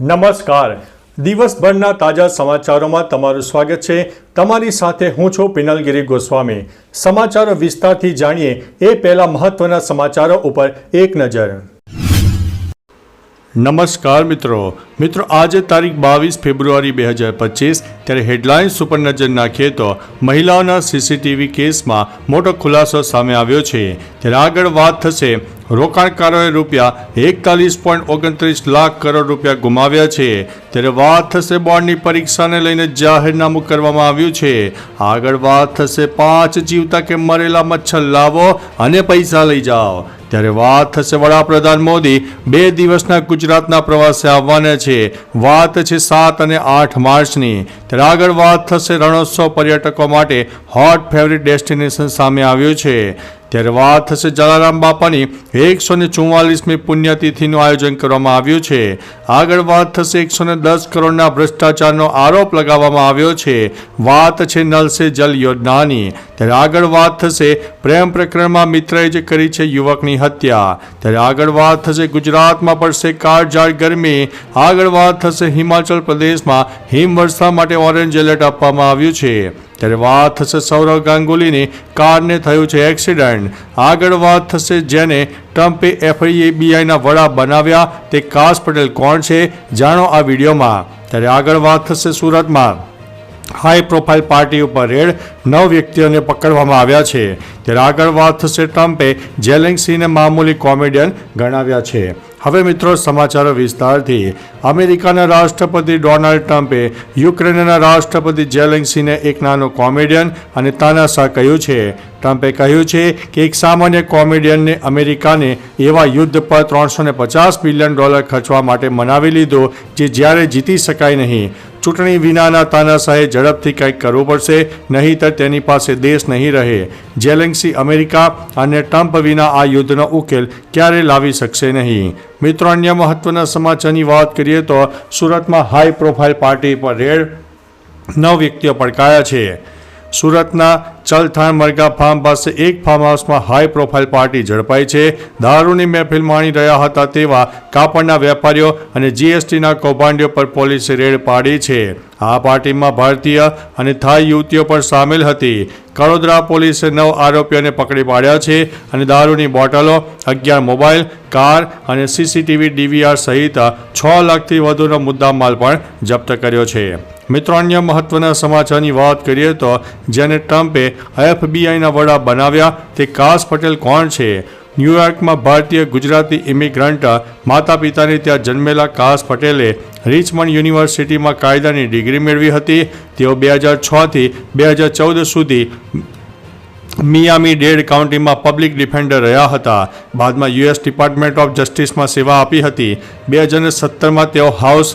નમસ્કાર. દિવસભરના તાજા સમાચારોમાં તમારું સ્વાગત છે. તમારી સાથે હું છું પિનલગીરી ગોસ્વામી. સમાચારો વિસ્તારથી જાણીએ એ પહેલા મહત્વના સમાચારો ઉપર એક નજર. નમસ્કાર મિત્રો. મિત્રો, આજે તારીખ બાવીસ ફેબ્રુઆરી બે હજાર પચીસ, ત્યારે હેડલાઇન્સ ઉપર નજર નાખીએ તો મહિલાઓના સીસીટીવી કેસમાં મોટો ખુલાસો સામે આવ્યો છે. ત્યારે આગળ વાત થશે રોકાણકારોએ રૂપિયા એકતાલીસ પોઈન્ટ ઓગણત્રીસ લાખ કરોડ રૂપિયા ગુમાવ્યા છે. ત્યારે વાત થશે બોર્ડની પરીક્ષાને લઈને જાહેરનામું કરવામાં આવ્યું છે. આગળ વાત થશે પાંચ જીવતા કે મરેલા મચ્છર લાવો અને પૈસા લઈ જાઓ. ત્યારે વાત થશે વડાપ્રધાન મોદી, બે દિવસના ગુજરાતના પ્રવાસે આવવાના છે. વાત છે સાત અને આઠ માર્ચની. ત્યારે આગળ વાત થશે રણોત્સવ પર્યટકો માટે હોટ ફેવરિટ ડેસ્ટિનેશન સામે આવ્યું છે. ત્યારે વાત થશે જલારામ બાપાની એકસો ને ચુમ્માલીસમી પુણ્યતિથિનું આયોજન કરવામાં આવ્યું છે. આગળ વાત થશે એકસો ને દસ કરોડના ભ્રષ્ટાચારનો આરોપ લગાવવામાં આવ્યો છે. વાત છે નલ સે જલ યોજનાની. ત્યારે આગળ વાત થશે પ્રેમ પ્રકરણમાં મિત્રએ જે કરી છે યુવકની હત્યા. ત્યારે આગળ વાત થશે ગુજરાતમાં પડશે કાળઝાળ ગરમી. આગળ વાત થશે હિમાચલ પ્રદેશમાં હિમવર્ષા માટે ઓરેન્જ એલર્ટ આપવામાં આવ્યું છે. ત્યારે વાત થશે સૌરવ ગાંગુલીની. કારને થયું છે એક્સિડન્ટ. આગળ વાત થશે જેને ટ્રમ્પે એફઆઈબીઆઈના વડા બનાવ્યા. તે કાસ પટેલ કોણ છે? જાણો આ વિડીયોમાં. ત્યારે આગળ વાત થશે સુરતમાં. હાઈ પ્રોફાઇલ પાર્ટી ઉપર રેડ નવ વ્યક્તિઓને પકડવામાં આવ્યા છે. ત્યારે આગળ વાત થશે ટ્રમ્પે જેલેન્સીને મામૂલી કોમેડિયન ગણાવ્યા છે. હવે મિત્રો સમાચારો વિસ્તારથી. અમેરિકાના રાષ્ટ્રપતિ ડોનાલ્ડ ટ્રમ્પે યુક્રેનના રાષ્ટ્રપતિ જેલેન્સીને એક નાનો કોમેડિયન અને તાનાશાહ કહ્યું છે. ટ્રમ્પે કહ્યું છે કે એક સામાન્ય કોમેડિયનને અમેરિકાને એવા યુદ્ધ પર ત્રણસો પચાસ બિલિયન ડોલર ખર્ચવા માટે મનાવી લીધો, જે જ્યારે જીતી શકાય નહીં. ચૂંટણી વિનાના તાનાશાહે ઝડપથી કંઈક કરવું પડશે, નહીંતર તેની પાસે દેશ નહીં રહે. જેલેન્સી અમેરિકા અને ટ્રમ્પ વિના આ યુદ્ધનો ઉકેલ ક્યારે લાવી શકશે નહીં. મિત્રો, અન્ય મહત્વના સમાચારની વાત કરીએ તો સુરતમાં હાઈ પ્રોફાઇલ પાર્ટી પર રેડ નવ વ્યક્તિઓ પડકાયા છે. સુરતના ચલથાણ મરગા ફાર્મ પાસે એક ફાર્મ હાઉસમાં હાઈ પ્રોફાઇલ પાર્ટી ઝડપાઈ છે. દારૂની મહેફિલ માણી રહ્યા હતા તેવા કાપડના વેપારીઓ અને જીએસટીના કૌભાંડીઓ પર પોલીસે રેડ પાડી છે. આ પાર્ટીમાં ભારતીય અને થાઈ યુવતીઓ પણ સામેલ હતી. કડોદરા પોલીસે નવ આરોપીઓને પકડી પાડ્યા છે અને દારૂની બોટલો, અગિયાર મોબાઈલ, કાર અને સીસીટીવી ડીવીઆર સહિત છ લાખથી વધુનો મુદ્દામાલ પણ જપ્ત કર્યો છે. મિત્રો, અન્ય મહત્વના સમાચારની વાત કરીએ તો જેને ટ્રમ્પે એફબીઆઈના વડા બનાવ્યા, તે કાસ પટેલ કોણ છે? ન્યૂયોર્કમાં ભારતીય ગુજરાતી ઇમિગ્રન્ટ માતા પિતાને ત્યાં જન્મેલા કાસ પટેલે રિચમન્ડ યુનિવર્સિટીમાં કાયદાની ડિગ્રી મેળવી હતી. તેઓ બે હજાર છથી બે હજાર ચૌદ સુધી મિયામી ડેડ કાઉન્ટીમાં પબ્લિક ડિફેન્ડર રહ્યા હતા. બાદમાં યુએસ ડિપાર્ટમેન્ટ ઓફ જસ્ટિસમાં સેવા આપી હતી. બે હજાર સત્તરમાં તેઓ હાઉસ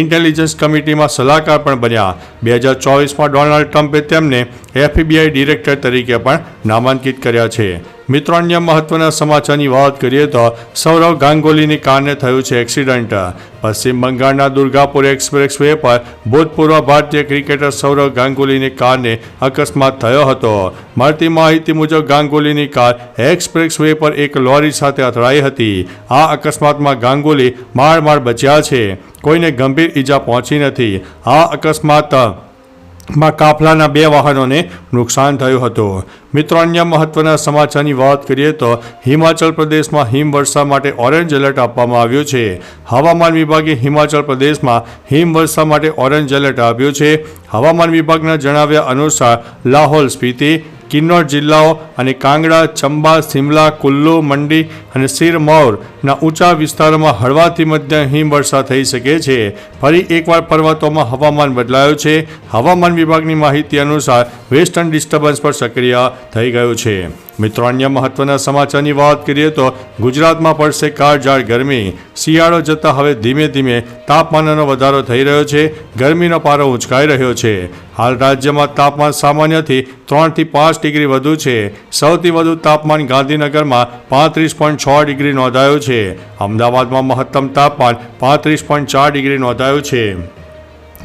ઇન્ટેલિજન્સ કમિટીમાં સલાહકાર પણ બન્યા. બે હજાર ચોવીસમાં ડોનાલ્ડ ટ્રમ્પે તેમને એફબીઆઈ ડિરેક્ટર તરીકે પણ નામાંકિત કર્યા છે. મિત્રો, અન્ય મહત્વના સમાચારની વાત કરીએ તો સૌરવ ગાંગોલીની કારને થયું છે એક્સિડન્ટ. પશ્ચિમ બંગાળના દુર્ગાપુર એક્સપ્રેસ વે પર ભૂતપૂર્વ ભારતીય ક્રિકેટર સૌરવ ગાંગુલીની કારને અકસ્માત થયો હતો. મળતી માહિતી મુજબ, ગાંગુલીની કાર એક્સપ્રેસ વે પર એક લોરી સાથે અથડાઈ હતી. આ અકસ્માતમાં ગાંગુલી માર માર બચ્યા છે. કોઈને ગંભીર ઈજા પહોંચી નથી. આ અકસ્માતમાં કાફલાના બે વાહનોને નુકસાન થયું હતું. મિત્રો, અન્ય મહત્વના સમાચારની વાત કરીએ તો હિમાચલ પ્રદેશમાં હિમવર્ષા માટે ઓરેન્જ એલર્ટ આપવામાં આવ્યું છે. હવામાન વિભાગે હિમાચલ પ્રદેશમાં હિમવર્ષા માટે ઓરેન્જ એલર્ટ આપ્યું છે. હવામાન વિભાગના જણાવ્યા અનુસાર, લાહોલ, સ્પીતિ, કિન્નોર જિલ્લાઓ અને કાંગડા, ચંબા, સિમલા, કુલ્લુ, મંડી અને સિરમૌરના ઊંચા વિસ્તારોમાં હળવાથી મધ્યમ હિમવર્ષા થઈ શકે છે. ફરી એકવાર પર્વતોમાં હવામાન બદલાયું છે. હવામાન વિભાગની માહિતી અનુસાર વેસ્ટર્ન ડિસ્ટર્બન્સ પર સક્રિય થઈ ગયું છે. મિત્રો, અન્ય મહત્વના સમાચારની વાત કરીએ તો ગુજરાતમાં પડશે કાળઝાળ ગરમી. શિયાળો જતાં હવે ધીમે ધીમે તાપમાનનો વધારો થઈ રહ્યો છે. ગરમીનો પારો ઉંચકાઈ રહ્યો છે. હાલ રાજ્યમાં તાપમાન સામાન્યથી ત્રણથી પાંચ ડિગ્રી વધુ છે. સૌથી વધુ તાપમાન ગાંધીનગરમાં પાંત્રીસ પોઈન્ટ છ ડિગ્રી નોંધાયું છે. અમદાવાદમાં મહત્તમ તાપમાન પાંત્રીસ પોઈન્ટ ચાર ડિગ્રી નોંધાયું છે.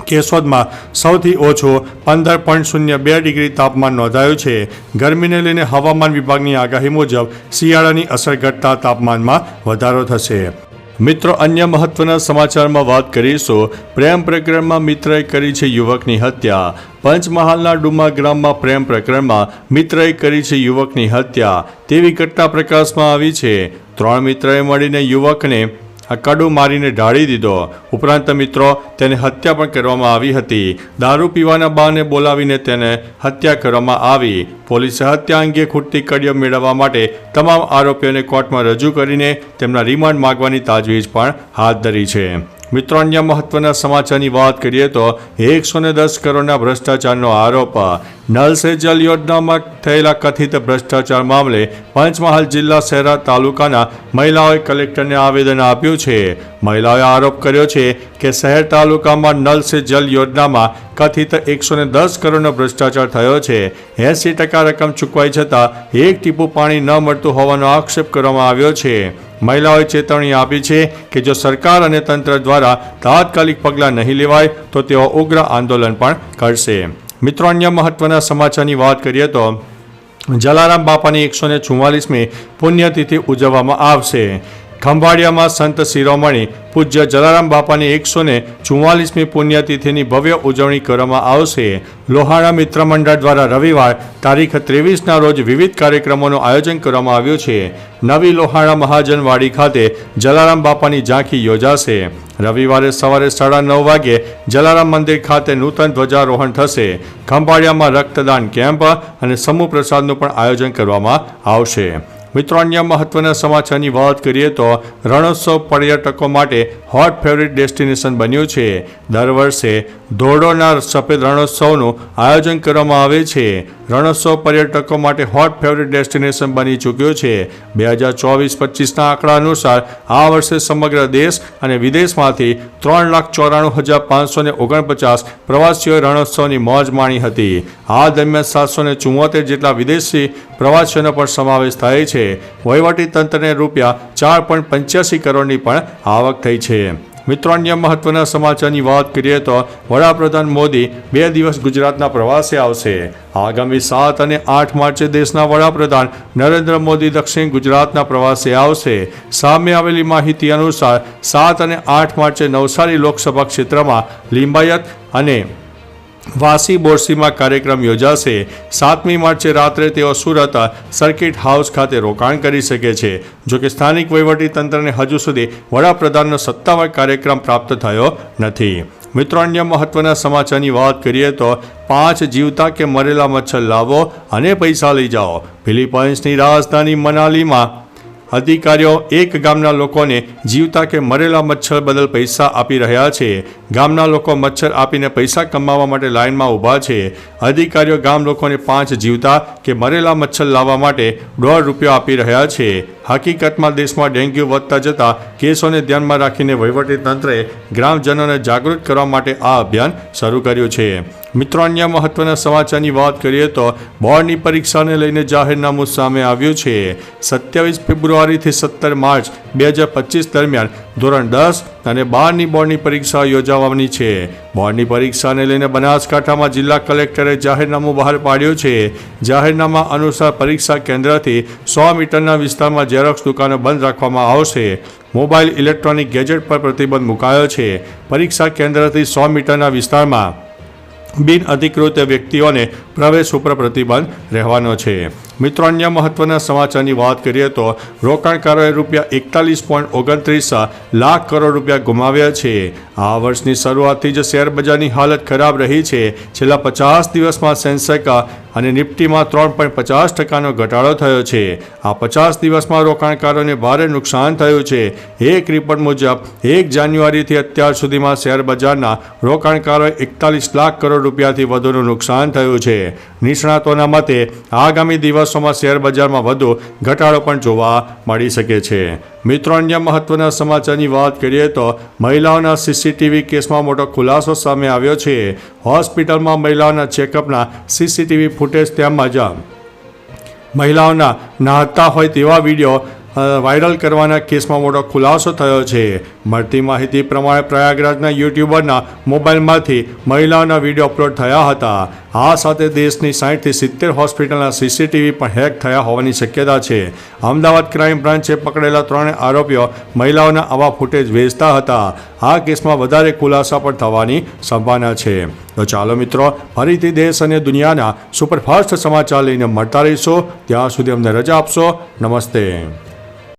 કેશોદમાં સૌથી ઓછો પંદર પોઈન્ટ શૂન્ય બે ડિગ્રી તાપમાન નોંધાયું છે. ગરમીને લઈને હવામાન વિભાગની આગાહી મુજબ શિયાળાની અસર ઘટતા તાપમાનમાં વધારો થશે. મિત્રો, અન્ય મહત્વના સમાચારમાં વાત કરીશું. પ્રેમ પ્રકરણમાં મિત્રએ કરી છે યુવકની હત્યા. પંચમહાલના ડુમા ગ્રામમાં પ્રેમ પ્રકરણમાં મિત્રએ કરી છે યુવકની હત્યા. તેવી ઘટના પ્રકાશમાં આવી છે. ત્રણ મિત્રએ મળીને યુવકને આ કડું મારીને ઢાળી દીધો. ઉપરાંત મિત્રો, તેને હત્યા પણ કરવામાં આવી હતી. દારૂ પીવાના બાને બોલાવીને તેને હત્યા કરવામાં આવી. પોલીસે હત્યા અંગે ખૂટતી કડીઓ મેળવવા માટે તમામ આરોપીઓને કોર્ટમાં રજૂ કરીને તેમના રિમાન્ડ માંગવાની તાજવીજ પણ હાથ ધરી છે. મિત્રો, અન્ય મહત્વના સમાચારની વાત કરીએ તો એકસો ને દસ કરોડના ભ્રષ્ટાચારનો આરોપ નલ સે જલ યોજનામાં થયેલા કથિત ભ્રષ્ટાચાર મામલે પંચમહાલ જિલ્લા શહેરા તાલુકાના મહિલાઓએ કલેક્ટરને આવેદન આપ્યું છે. મહિલાઓએ આરોપ કર્યો છે કે શહેર તાલુકામાં નલ સે જલ યોજનામાં કથિત એકસો ને દસ કરોડનો ભ્રષ્ટાચાર થયો છે. એંસી ટકા રકમ ચૂકવાઈ છતાં એક ટીપું પાણી ન મળતું હોવાનો આક્ષેપ કરવામાં આવ્યો છે. મહિલાઓએ ચેતવણી આપી છે કે જો સરકાર અને તંત્ર દ્વારા તાત્કાલિક પગલાં નહીં લેવાય તો તેઓ ઉગ્ર આંદોલન પણ કરશે. મિત્રો, અન્ય મહત્વના સમાચારની વાત કરીએ તો જલારામ બાપાની એકસો ને ચુમ્માલીસમી પુણ્યતિથિ ઉજવવામાં આવશે. ખંભાળિયામાં સંત શિરોમણી પૂજ્ય જલારામ બાપાની એકસો ને ચુમ્માલીસમી પુણ્યતિથિની ભવ્ય ઉજવણી કરવામાં આવશે. લોહાણા મિત્ર મંડળ દ્વારા રવિવાર તારીખ ત્રેવીસના રોજ વિવિધ કાર્યક્રમોનું આયોજન કરવામાં આવ્યું છે. નવી લોહાણા મહાજનવાડી ખાતે જલારામ બાપાની ઝાંખી યોજાશે. રવિવારે સવારે સાડા નવ વાગે જલારામ મંદિર ખાતે નૂતન ધ્વજારોહણ થશે. ખંભાળિયામાં રક્તદાન કેમ્પ અને સમૂહ પ્રસાદનું પણ આયોજન કરવામાં આવશે. મિત્રો અન્ય મહત્વના સમાચારની વાત કરીએ તો રણોત્સવ પર્યટકો માટે હોટ ફેવરિટ ડેસ્ટિનેશન બન્યું છે. દર વર્ષે ધોરડોના સફેદ રણોત્સવનું આયોજન કરવામાં આવે છે. રણોત્સવ પર્યટકો માટે હોટ ફેવરિટ ડેસ્ટિનેશન બની ચૂક્યો છે. બે હજાર ચોવીસ પચીસના આંકડા અનુસાર આ વર્ષે સમગ્ર દેશ અને વિદેશમાંથી ત્રણ લાખ ચોરાણું હજાર પાંચસો ને ઓગણપચાસ પ્રવાસીઓએ રણોત્સવની મોજ માણી હતી. આ દરમિયાન સાતસો ને જેટલા વિદેશી પ્રવાસીઓનો પણ સમાવેશ થાય છે. વહીવટી તંત્રને રૂપિયા ચાર પોઈન્ટ પંચ્યાસી કરોડની પણ આવક થઈ છે. મિત્રો, અન્ય મહત્વના સમાચારની વાત કરીએ તો વડાપ્રધાન મોદી બે દિવસ ગુજરાતના પ્રવાસે આવશે. આગામી સાત અને આઠ માર્ચે દેશના વડાપ્રધાન નરેન્દ્ર મોદી દક્ષિણ ગુજરાતના પ્રવાસે આવશે. સામે આવેલી માહિતી અનુસાર સાત અને આઠ માર્ચે નવસારી લોકસભા ક્ષેત્રમાં લિંબાયત અને વાસી બોરસીમાં કાર્યક્રમ યોજાશે. સાતમી માર્ચે રાત્રે તેઓ સુરત સર્કિટ હાઉસ ખાતે રોકાણ કરી શકે છે. જો કે સ્થાનિક તંત્રને હજુ સુધી વડાપ્રધાનનો સત્તાવાર કાર્યક્રમ પ્રાપ્ત થયો નથી. મિત્રો, અન્ય મહત્વના સમાચારની વાત કરીએ તો પાંચ જીવતા કે મરેલા મચ્છર લાવો અને પૈસા લઈ જાઓ. ફિલિપાઇન્સની રાજધાની મનાલીમાં અધિકારીઓ એક ગામના લોકોને જીવતા કે મરેલા મચ્છર બદલ પૈસા આપી રહ્યા છે. ગામના લોકો મચ્છર આપીને પૈસા કમાવા માટે લાઇનમાં ઊભા છે. અધિકારીઓ ગામ લોકોને પાંચ જીવતા કે મરેલા મચ્છર લાવવા માટે દોઢ રૂપિયા આપી રહ્યા છે. હકીકતમાં દેશમાં ડેન્ગ્યુ વધતા જતા કેસોને ધ્યાનમાં રાખીને વહીવટી તંત્રે ગ્રામજનોને જાગૃત કરવા માટે આ અભિયાન શરૂ કર્યું છે. મિત્રો, અન્ય મહત્વના સમાચારની વાત કરીએ તો બોર્ડની પરીક્ષાને લઈને જાહેરનામું સામે આવ્યું છે. સત્યાવીસ ફેબ્રુઆરીથી સત્તર માર્ચ બે હજાર પચીસ દરમિયાન ધોરણ દસ અને બારની બોર્ડની પરીક્ષા યોજાવાની છે. બોર્ડની પરીક્ષાને લઈને બનાસકાંઠામાં જિલ્લા કલેક્ટરે જાહેરનામું બહાર પાડ્યું છે. જાહેરનામા અનુસાર પરીક્ષા કેન્દ્રથી સો મીટરના વિસ્તારમાં ઝેરોક્સ દુકાનો બંધ રાખવામાં આવશે. મોબાઈલ ઇલેક્ટ્રોનિક ગેજેટ પર પ્રતિબંધ મુકાયો છે. પરીક્ષા કેન્દ્રથી સો મીટરના વિસ્તારમાં બિન અધિકૃત વ્યક્તિઓને પ્રવેશ ઉપર પ્રતિબંધ રહેવાનો છે. મિત્રો, અન્ય મહત્વના સમાચારની વાત કરીએ તો રોકાણકારોએ રૂપિયા એકતાલીસ પોઈન્ટ ઓગણત્રીસ લાખ કરોડ રૂપિયા ગુમાવ્યા છે. આ વર્ષની શરૂઆતથી જ શેરબજારની હાલત ખરાબ રહી છે. છેલ્લા પચાસ દિવસમાં સેન્સેક અને નિફ્ટીમાં ત્રણ પોઈન્ટ પચાસ ટકાનો ઘટાડો થયો છે. આ પચાસ દિવસમાં રોકાણકારોને ભારે નુકસાન થયું છે. એક રિપોર્ટ મુજબ, એક જાન્યુઆરીથી અત્યાર સુધીમાં શેર બજારના રોકાણકારોએ એકતાલીસ લાખ કરોડ રૂપિયાથી વધુનું નુકસાન થયું છે. નિષ્ણાતોના મતે આગામી દિવસોમાં શેરબજારમાં વધુ ઘટાડો પણ જોવા મળી શકે છે. મિત્રો, અન્ય મહત્વના સમાચારની વાત કરીએ તો મહિલાઓના સીસીટીવી કેસમાં મોટો ખુલાસો સામે આવ્યો છે. હોસ્પિટલમાં મહિલાઓના ચેકઅપના સીસીટીવી ફૂટેજ તેમજ મહિલાઓના નહાતા હોય તેવા વીડિયો વાયરલ કરવાના કેસમાં મોટો ખુલાસો થયો છે. મળતી માહિતી પ્રમાણે પ્રયાગરાજના યુટ્યુબરના મોબાઈલમાંથી મહિલાઓના વીડિયો અપલોડ થયા હતા. આ સાથે દેશની સાઠથી સિત્તેર હોસ્પિટલના સીસીટીવી પણ હેક થયા હોવાની શક્યતા છે. અમદાવાદ ક્રાઇમ બ્રાન્ચે પકડેલા ત્રણ આરોપીઓ મહિલાઓના આવા ફૂટેજ વેચતા હતા. આ કેસમાં વધારે ખુલાસા પણ થવાની સંભાવના છે. તો ચાલો મિત્રો, ફરીથી દેશ અને દુનિયાના સુપરફાસ્ટ સમાચાર લઈને મળતા રહીશો. ત્યાં સુધી અમને રજા આપશો. નમસ્તે.